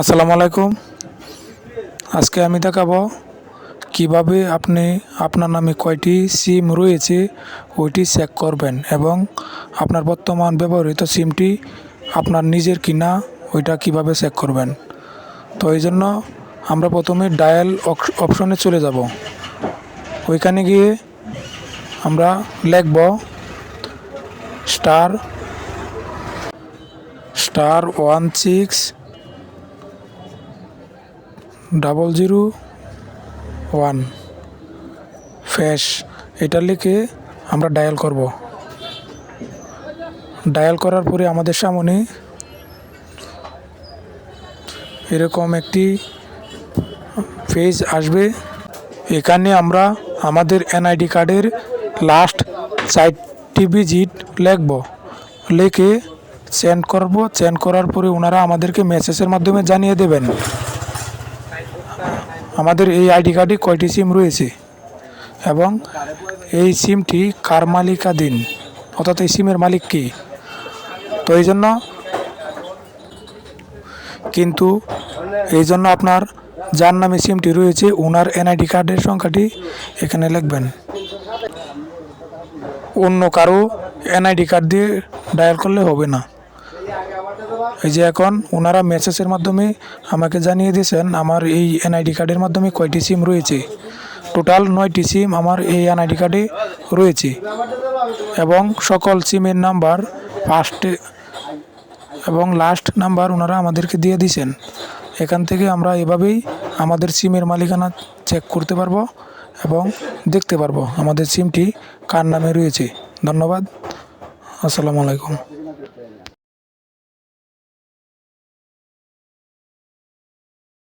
আসসালামু আলাইকুম। আজকে আমি দেখাবো কীভাবে আপনি আপনার নামে কয়টি সিম রয়েছে, ওইটি চেক করবেন এবং আপনার বর্তমান ব্যবহৃত সিমটি আপনার নিজের কিনা, ওইটা কীভাবে চেক করবেন। তো এই জন্য আমরা প্রথমে ডায়াল অপশনে চলে যাব। ওইখানে গিয়ে আমরা লিখব star star one six double zero one hash. এটা লিখে আমরা ডায়াল করব। ডায়াল করার পরে আমাদের সামনে এরকম একটি পেজ আসবে। এখানে আমরা আমাদের এনআইডি কার্ডের লাস্ট চারটি ভিজিট লিখব। লিখে সেন্ড করব। সেন্ড করার পরে ওনারা আমাদেরকে মেসেজের মাধ্যমে জানিয়ে দেবেন। আমাদের এই আইডি কার্ডে কয়টি সিম রয়েছে এবং এই সিমটি কার মালিকাধীন? অর্থাৎ এই সিমের মালিক কে? তো এই জন্য কিন্তু এই জন্য আপনার যার নামে সিমটি রয়েছে ওনার এনআইডি কার্ডের সংখ্যাটি এখানে লিখবেন। অন্য কারও এনআইডি কার্ড দিয়ে ডায়াল করলে হবে না। এই যে এখন ওনারা মেসেজের মাধ্যমে আমাকে জানিয়ে দিয়েছেন, আমার এই এনআইডি কার্ডের মাধ্যমে কয়টি সিম রয়েছে। টোটাল নয়টি সিম আমার এই এনআইডি কার্ডে রয়েছে। এবং সকল সিমের নাম্বার ফার্স্টে এবং লাস্ট নাম্বার ওনারা আমাদেরকে দিয়ে দিয়েছেন। এখান থেকে আমরা এভাবেই আমাদের সিমের মালিকানা চেক করতে পারব এবং দেখতে পারব আমাদের সিমটি কার নামে রয়েছে। ধন্যবাদ। আসসালামু আলাইকুম।